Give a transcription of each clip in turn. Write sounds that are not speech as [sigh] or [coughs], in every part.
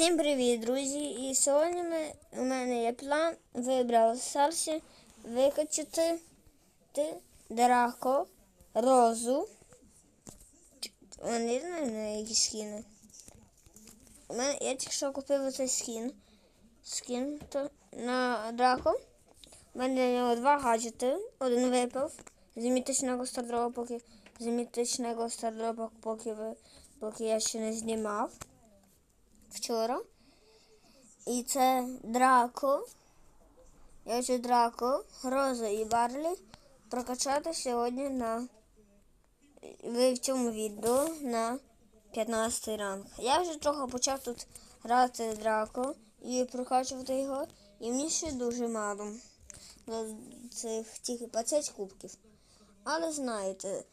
Всім привіт, друзі! І сьогодні ми, у мене є план вибрав Старсі викачати ти, Драко, Розу. Вони знають на які скіни. У мене я тільки що купив цей скін. Скін то, на Драко. У мене для нього два гаджети. Один випав з мітичного стардропа, поки поки, поки я ще не знімав вчора. І це Драко. Я хочу Драко, Роза і Барлі прокачати сьогодні на ви в цьому відео на 15 ранг. Я вже трохи почав тут грати Драко і прокачувати його. І мені ще дуже мало цих тільки 20 кубків. Але знаєте,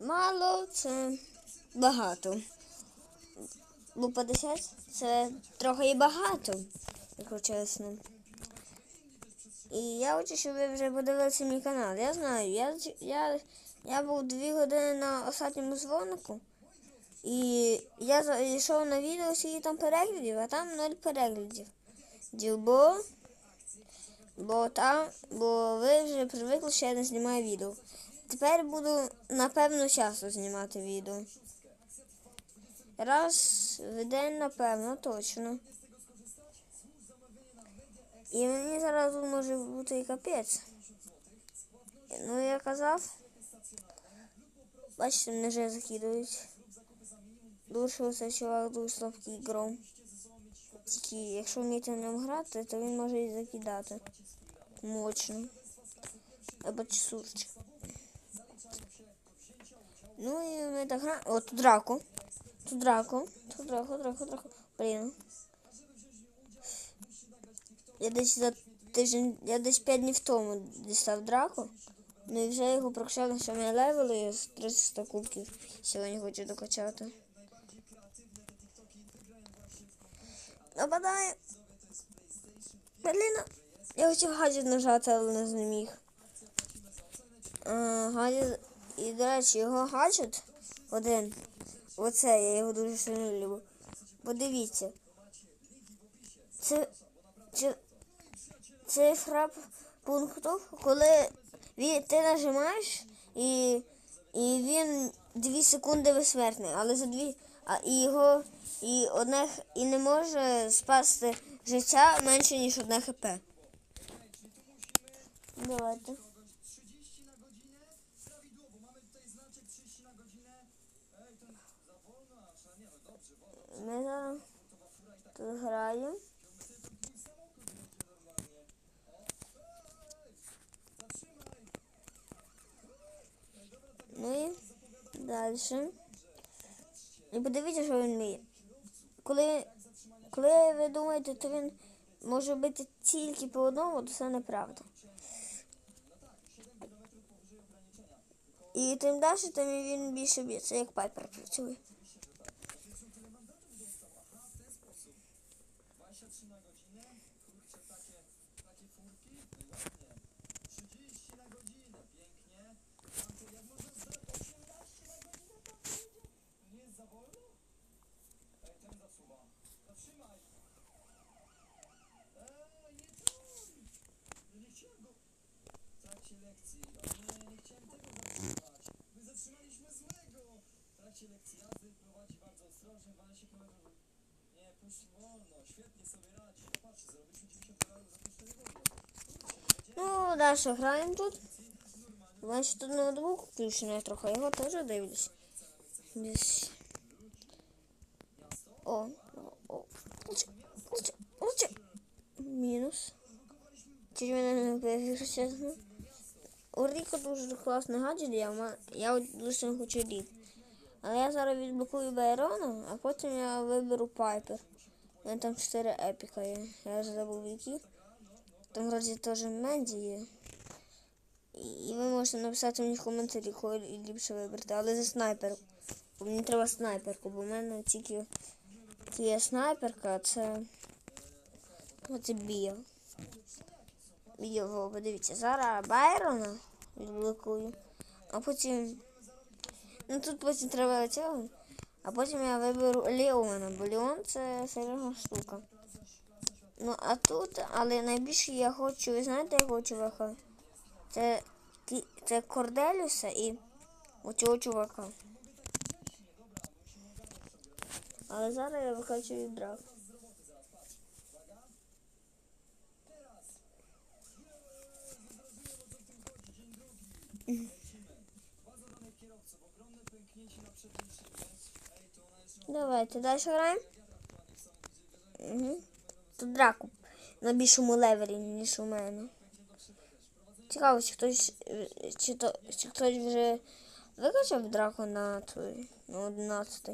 мало це багато. Бо 50 це трохи і багато, якщо чесно. І я хочу, щоб ви вже подивилися мій канал. Я знаю, я, я, я був дві години на останньому дзвонику. І я зайшов на відео, скільки там переглядів, а там ноль переглядів. Дів, Бо, бо там, бо ви вже привикли, що я не знімаю відео. Тепер буду напевно часто знімати відео. Раз в день, напевно, точно. І мені зараз може бути і капець. Ну, я казав. Бачите, мене вже закидують. Оцей чувак дуже слабкий гром. Тільки якщо вміти на ньому грати, то він може і закидати. Мощно. Або чесурчик. Ну і ми так граємо. О, тут драку. Тут драку. Драку, драку, драку. Блін. Я десь за тиждень, я десь 5 днів тому дістав драку. Ну і вже його прокачав на сьомий левел і з 300 кубків. Сьогодні хочу докачати. Нападає. Блін. Я хотів гаджет нажати, але не зміг. Гаджет. І, до речі, його гаджет один. Оце я його дуже сильно люблю. Подивіться. Це, це цифра пунктів, коли він, ти нажимаєш і, і він 2 секунди безсмертний, але за дві. А і його і одне і не може спасти життя менше, ніж одне хп. Давайте. Ми зараз тут граємо. Ну і далі. І подивіться, що він вміє. Коли, коли ви думаєте, то він може бити тільки по одному, то це неправда. І тим далі, тим він більше б'є. Це як пайпер працює. Далі граємо тут. Бачите, тут ноутбук включений трохи, його теж дивлюсь. Десь. О, о, лучше, лучше, лучше. Мінус. У Ріко дуже класний гаджет, я, я дуже хочу рік. Але я зараз відблокую Байрона, а потім я виберу Пайпер. У мене там 4 епіка є. Я вже забув які. Там вроді теж Менді є. І ви можете написати мені в коментарі, кого ліпше вибрати, але за снайперку. Бо мені треба снайперку, бо в мене тільки є снайперка, а це. Оце біо. Біо, подивіться, зараз Байрона відблокую, а потім. Ну тут потім треба цього. А потім я виберу Леона, бо Леон це серйозна штука. Ну, а тут, але найбільше я хочу, ви знаєте, якого чувака? Це, це Корделюса і оцього чувака. Але зараз я викачую драк. Давайте далі граємо. Угу. Тут драку на більшому левелі, ніж у мене. Цікаво, чи хтось, е, чи, то, чи хтось вже викачав драку на той, на 11.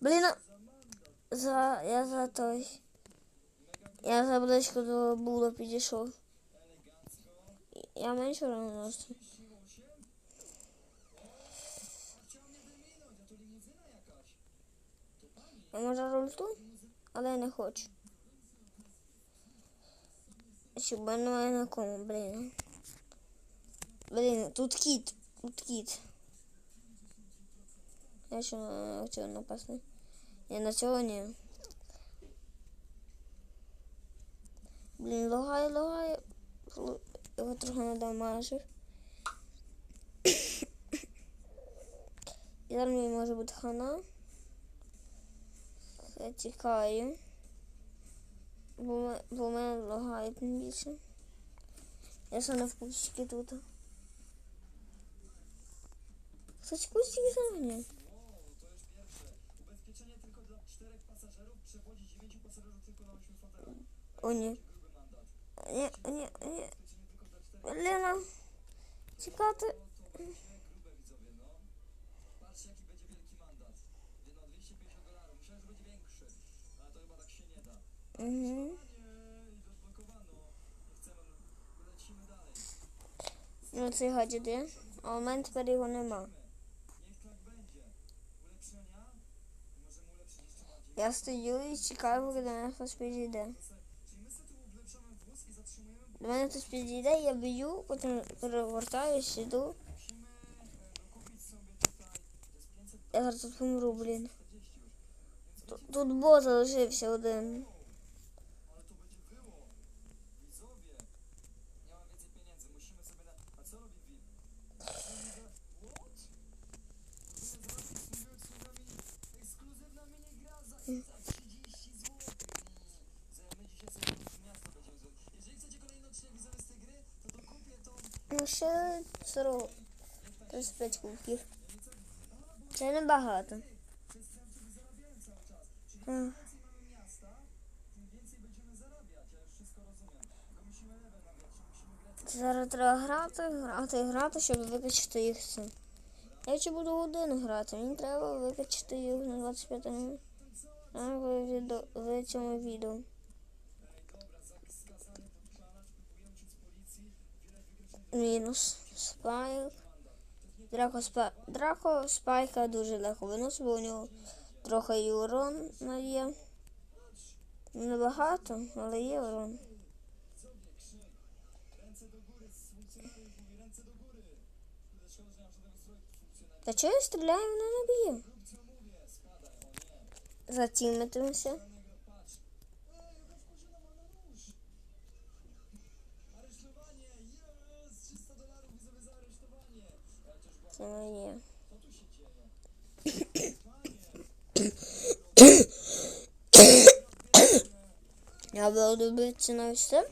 Блін, за, я за той. Я за близько до була підійшов. Я менше jakaś. Я може рульту, але я не хочу. Мене немає на кому, блін. Блін, тут кіт, тут кіт. Я що на цього напасти? Я на цього ні. Блін, лагає, лагає. Його трохи надамажив. [coughs] І зараз мені може бути хана. Я тікаю. Бо, ме- бо в мене лагає тим більше. Я саме в кустики тут. Кстати, кустики загня. O, to już pierwsze. Ubezpieczenie tylko dla czterech pasażerów, przewozi Угу. Ну, цей гаджет є. А у мене тепер його нема. Я стою і чекаю, поки до мене хтось підійде. До мене хтось підійде, я б'ю, потім перевертаюсь, іду. musimy e, dokupić sobie tutaj, to jest 500 Я зараз тут помру, блін. 40 już. Więc Тут, тут бот залишився один. Tylko musimy level nagrać, musimy grać. Зараз треба грати, грати, грати, щоб викачати їх все. Я ще буду годину грати, мені треба викачати їх на 25 минут. В цьому відео. Мінус. Спайк. Драко, спа... Драко спайка дуже легко виносить, бо у нього трохи і урон є. Небагато, але є урон. Та чого я стріляю, вона не б'є. Затімитимося. Моє. Я буду битися на все.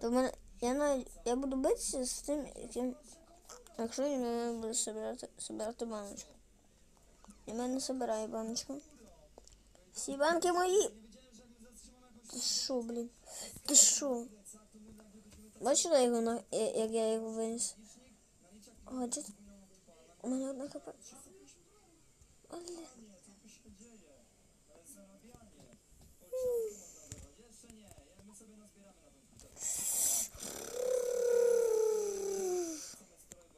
То мене, я, на, я буду битися з тим, яким, якщо він мене буде собирати, собирати баночку. І мене собирає баночку. Всі банки мої. Ти що, блін? Ти що? Бачила на, я- як я його виніс? Гаджет. У мене одна хп. Блін. Jeszcze nie, ja- my sobie nazbieramy na ten hotel. Same stroje,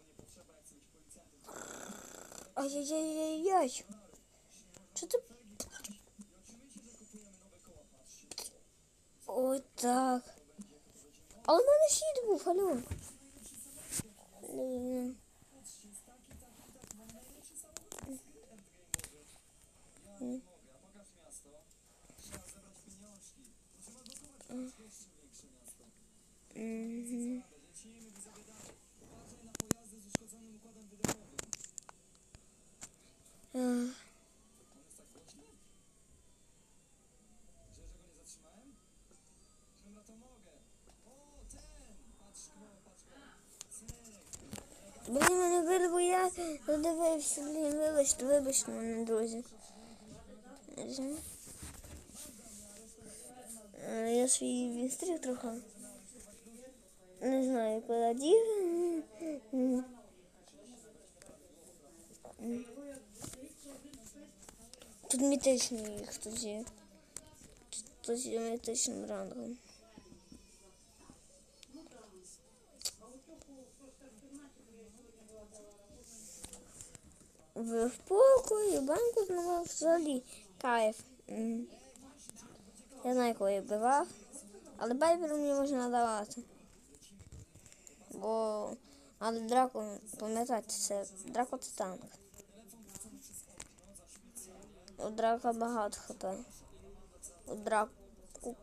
Блін, мене вирву я додивився, блін, вибачте, вибачте мене, друзі. Е, Я свій відстріл трохи. Не знаю, куди дів. Тут мітичний їх тут є. Тут мітичним рангом. В полку і банку знову взагалі кайф. Я знаю, коли я вбивав, але байбер мені можна давати. Бо але драку, пам'ятайте, це драко це танк. У драка багато хп. У драку.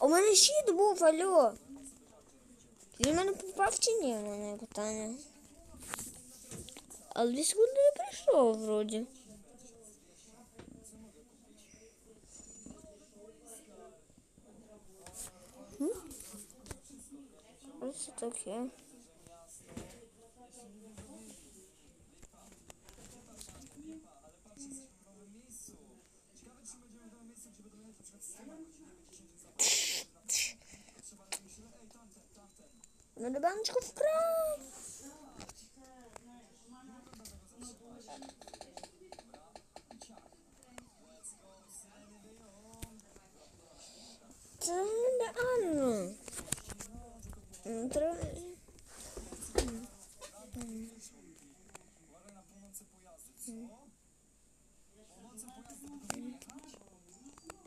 У мене щит був, алло. Він мене попав чи ні? Мене є питання. Але дві секунди не прийшов вроді. Ось таке. Надо баночку вкрав. Це нереально. М, Треба...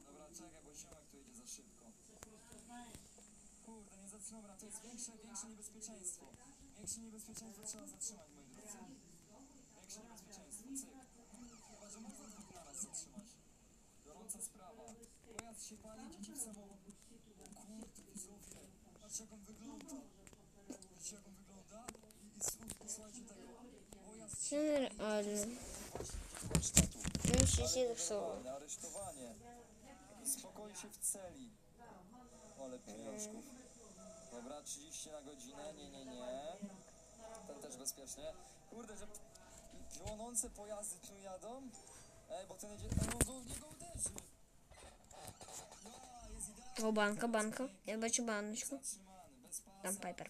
Dobra, czekaj, bo ziomek tu jedzie za szybko. Dobra, to jest większe, większe niebezpieczeństwo. Większe niebezpieczeństwo trzeba zatrzymać, moi drodzy. Większe niebezpieczeństwo, cyk. Chyba, że mocno zbyt naraz zatrzymasz. Gorąca sprawa. Pojazd się pali, dzieci w samochód. O kurde, widzowie. Patrzcie, jak on wygląda. Widzicie, jak on wygląda? I, i słuchajcie tego. Pojazd się pali. Właśnie, się zepsuło. Aresztowanie. Spokoj się w celi. Ale pieniążków. Dobra, 30 na godzinę, nie, nie, nie. Ten też bezpiecznie. Kurde, że płonące pojazdy tu jadą. Ej, bo ten jedzie... No, w niego uderzy. O, banka, banka. Ja będzie baneczko. Tam Piper.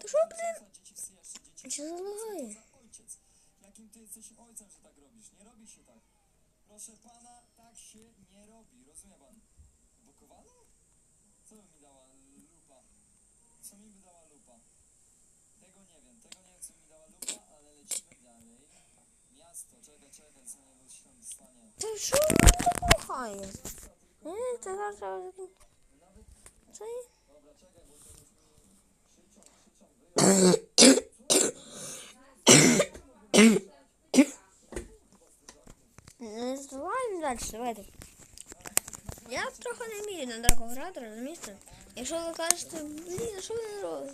To szopny! Cię zalochaj. Jakim ty jesteś ojcem, że tak robisz? Nie robi się tak. Proszę pana, tak się nie robi. Rozumie pan? Bukowany? Co by mi dała lupa? Co mi by dała lupa? Tego nie wiem, tego nie wiem co mi dała lupa, ale lecimy dalej. Miasto, czekaj, czekaj, co nie był świąt stanie. Ty szumucha jest. Nie, to zawsze... Co? Dobra, czekaj, bo to już mi krzyczą, krzyczą, wyjąć. Złam zatrzymać. Я трохи не вмію на драку грати, розумієте? Якщо ви кажете, блін, що ви робите?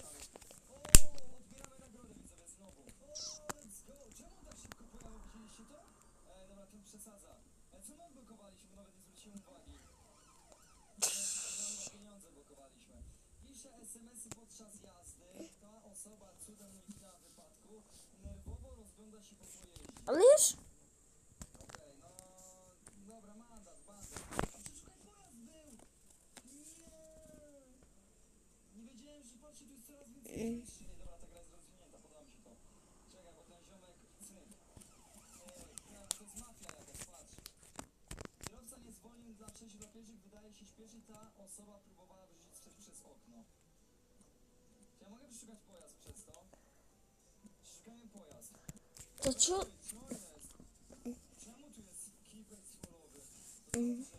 Osoba próbowała wyrzucić sprzęt przez okno. Czy ja mogę przeszukać pojazd przez to? Szukamy pojazd. то чо? Co jest? Czemu tu jest keypad słolowy? Dobrze.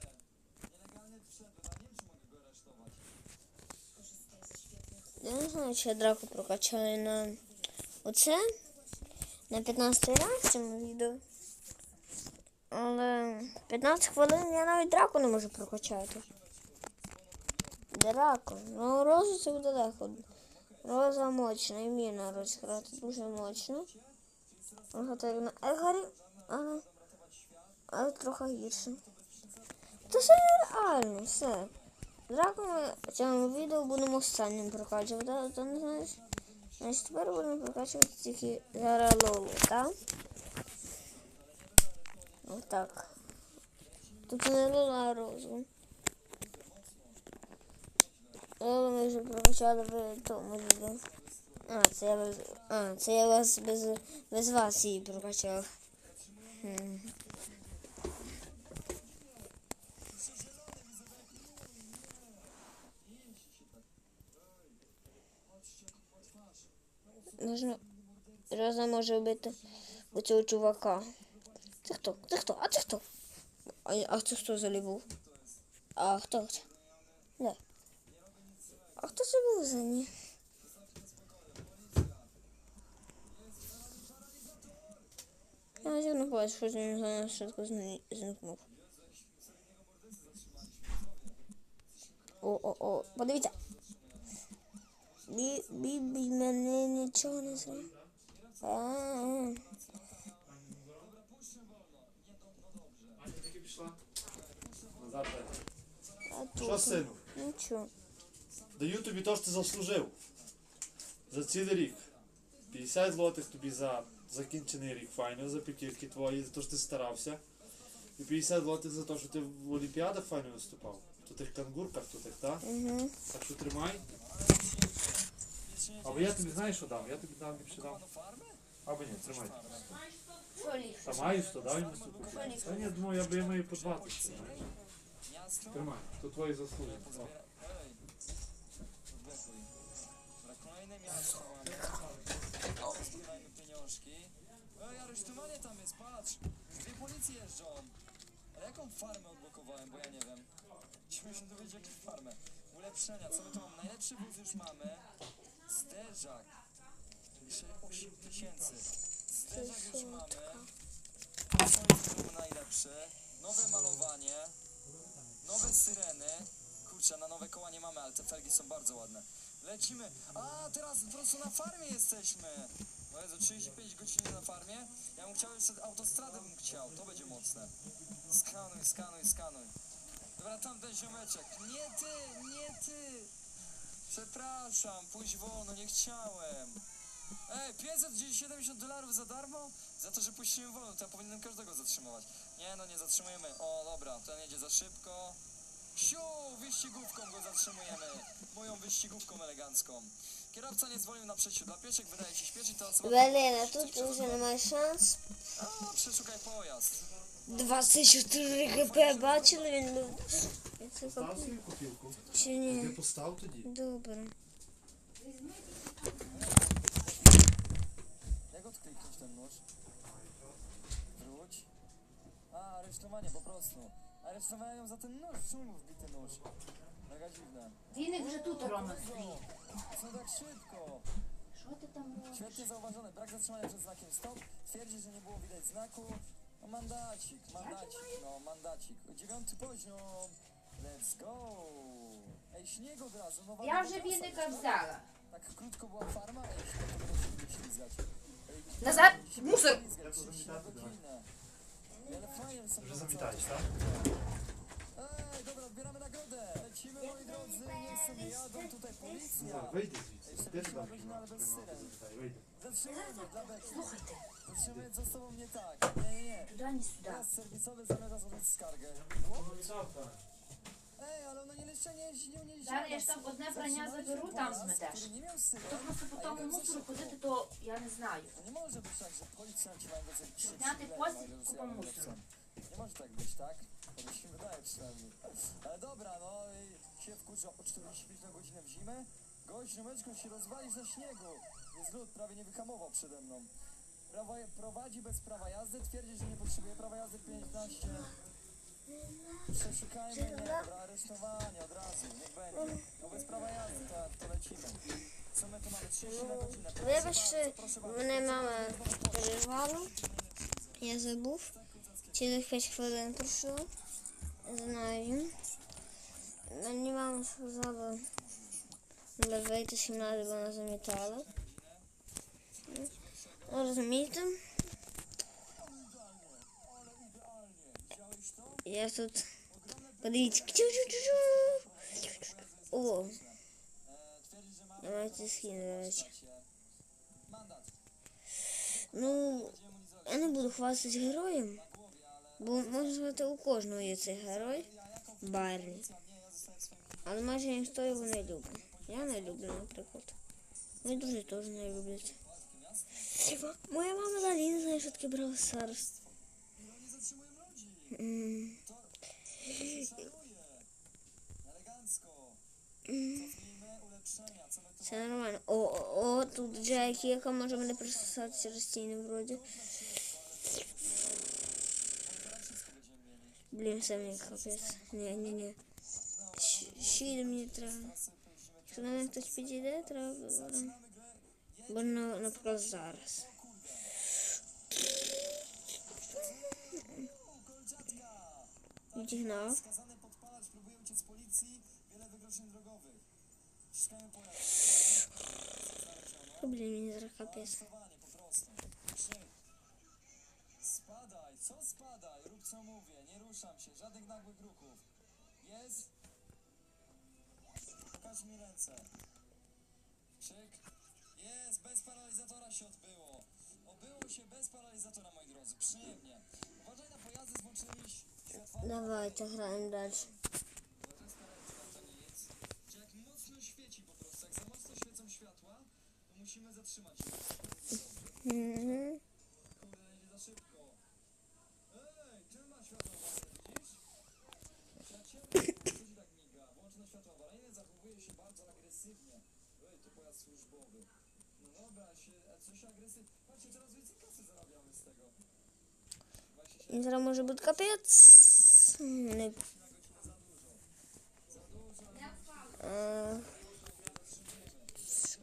Nielegalny wszedł, ale nie wiem, czy mogę go aresztować. Я не знаю, чи я драку прокачаю на оце. на 15 раз в цьому відео. Але 15 хвилин я навіть драку не можу прокачати. Драку. Ну, розу це буде легко. Роза мощна, і міна розграти дуже мощно. На Егарі, але, але трохи гірше. Це все реально, все. Драку ми в цьому відео будемо останнім прокачувати, то не знаєш. Значить тепер будемо прокачувати тільки зараз лолу, так? Отак. Тут не лола, а Лолу ми вже прокачали в тому відео. А, це я без. А, це я вас без, без вас її прокачав. Можна. Роза може вбити у цього чувака. Це хто? Це хто? А це хто? А, а це хто взагалі? А хто це? А хто це був за ним? Я не бачу, що він за нас швидко зникнув. О, о, о, подивіться. Бі, бі, бі, мене нічого не зробив. А, Аня тільки пішла. Назад. а Що, сину? Нічого. Даю тобі то, що ти заслужив. За цілий рік. 50 злотих тобі за закінчений рік файно, за п'ятірки твої, за те, що ти старався. І 50 злотих за те, що ти в Олімпіадах файно виступав. В тих кангурках, тут тих, так? Угу. Так що тримай. Або я тобі знаєш, що дам? Я тобі дам ліпше дам. Або ні, тримай. Та маєш, то дай йому суку. Та ні, думаю, я я маю по 20. Тримай, то твої заслуги. Zbierajmy pieniążki. Ej, aresztowanie tam jest, patrz. Dwie policje jeżdżą. Ale jaką farmę odblokowałem, bo ja nie wiem. Musimy się dowiedzieć, jaką farmę. Ulepszenia, co my tu mamy? Najlepszy wóz już mamy. Zderzak. Jeszcze 8 tysięcy. Zderzak już mamy. To jest był najlepszy. Nowe malowanie. Nowe syreny. Kurczę, na nowe koła nie mamy, ale te felgi są bardzo ładne. Lecimy. A, teraz po prostu na farmie jesteśmy. No Jezu, 35 godzin na farmie. Ja bym chciał jeszcze autostradę bym chciał. To będzie mocne. Skanuj, skanuj, skanuj. Dobra, tamten ziomeczek. Nie ty, nie ty. Przepraszam, pójdź wolno, nie chciałem. Ej, 570 dolarów za darmo? Za to, że puściłem wolno, to ja powinienem każdego zatrzymywać. Nie no, nie zatrzymujemy. O, dobra, ten jedzie za szybko. Siu, wyścigówką go zatrzymujemy. Moją wyścigówką elegancką. Kierowca nie zwolnił na przejściu dla pieszych, wydaje się śpieszyć, to osoba... Велена, тут ти вже немає шанс. O, przeszukaj pojazd. 24 ГП бачили, він був. Я це Став купив. свою копілку. Чи Ти ні? постав тоді. Добре. Jak odkliknąć ten nóż? Wróć. A, aresztowanie po prostu. Aresztowałem ją za ten nóż, czemu wbity nóż? Mega dziwne. Że tu trono. Co tak szybko? Co ty tam robisz? Świetnie zauważone, brak zatrzymania przed znakiem stop. Twierdzi, że nie było widać znaku. No mandacik, mandacik, no mandacik. Dziewiąty poziom. Let's go! Ej, śniegu od razu, no Ja walka że wiosa, Winek tak? krótko była farma, ej, śniegu to musi być ślizgać. Ej, Nazad- śniegu muszę- ślizgać, śniegu kilna. Że zawitałeś, tak? Ej, dobra, odbieramy nagrodę. Lecimy, moi drodzy, niech sobie jadą tutaj policja. Wyjdę z widzy, też dam się ale bez syren. Zatrzymujemy dla Beki. Zatrzymujemy, co z nie tak. Nie, nie, nie. Teraz serwisowy zamierza złożyć skargę. No What? Ej, ale ona nie jeszcze nie jeździ, nie jeździ. Зараз я ж там одне прання заберу, там зметеш. Który nie miał syren. То просто по тому мусору ходити, то я не знаю. To nie może być tak, że policjanci mają do czegoś Zняти постіль, купимо мусор. Nie może tak być, tak? To mi się wydaje przynajmniej. Ale dobra, no i się wkurza o 45 na godzinę w zimę. Gość ziomeczką się rozwalił ze śniegu. Jest lód, prawie nie wyhamował przede mną. Prawa, prowadzi bez prawa jazdy, twierdzi, że nie potrzebuje prawa jazdy 15. Przeszukajmy, nie, dobra, aresztowanie od razu, niech będzie. No bez prawa jazdy, to, to lecimy. Co my tu mamy? 30 na godzinę. Вибач, що мене мама перервала. Я забув. Через 5 хвилин пройшло. Знаю. Мені мама сказала не вийти 17, бо вона замітала. Ну, розумієте? Я тут. Подивіться. О, давайте скину, mandat. Ну, я не буду хвастатись героєм, бо можна сказати, у кожного є цей герой. Swoim Але майже ніхто його не любить. Я не люблю, наприклад. Мої друзі теж не люблять. Моя мама взагалі не знає, що таке. No Це нормально. О, о, о, тут Джекі, яка може мене присосати через стіни вроді. Блін, це мені капець. Ні, ні, ні. Щ- Щит мені треба. Якщо до мене хтось підійде, треба. Бо, наприклад, зараз. Dziwno. Skazany podpalacz próbuje uciec z policji. Wiele wykroczeń drogowych. Ścigają po Problem nie zraka pies. Spadaj, co spadaj? Rób co mówię, nie ruszam się, żadnych nagłych ruchów. Jest? Pokaż mi ręce. Krzyk. Jest, bez paralizatora się odbyło. Obyło się bez paralizatora, moi drodzy, przyjemnie. Uważaj na pojazdy z włącznymi Dawajcie, grałem dalej. Musimy zatrzymać się. Mhm. Kurde, za szybko. Ej, ty masz światłowa, widzisz? Na ciemno chodzi tak miga. Włączone światła awaryjne zachowuje się bardzo agresywnie. Ej, to pojazd służbowy. No dobra, się, a coś agresywnie. Patrzcie, coraz więcej kasy zarabiamy z tego. 27 зараз може бути капець. Не.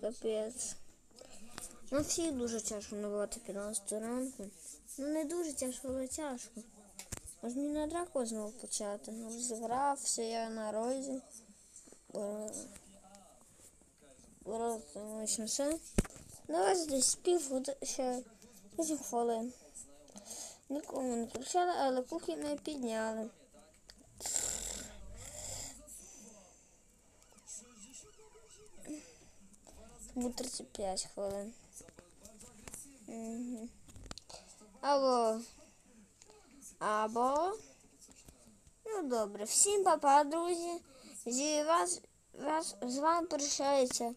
Капець. Ну, всі дуже тяжко набувати 15 ранку. Ну, не дуже тяжко, але тяжко. Може мені на драку знову почати. Ну, розігрався я на розі. Воротимось все. Давайте десь пів ще 8 хвилин. Нікому не кричали, але кухні не підняли. Буде 35 хвилин. Або. Або. Ну добре. Всім папа, друзі. Зі вас, вас з вами прощається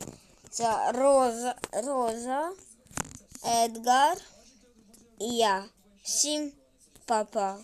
Роза, Роза, Едгар і я. Всім папа.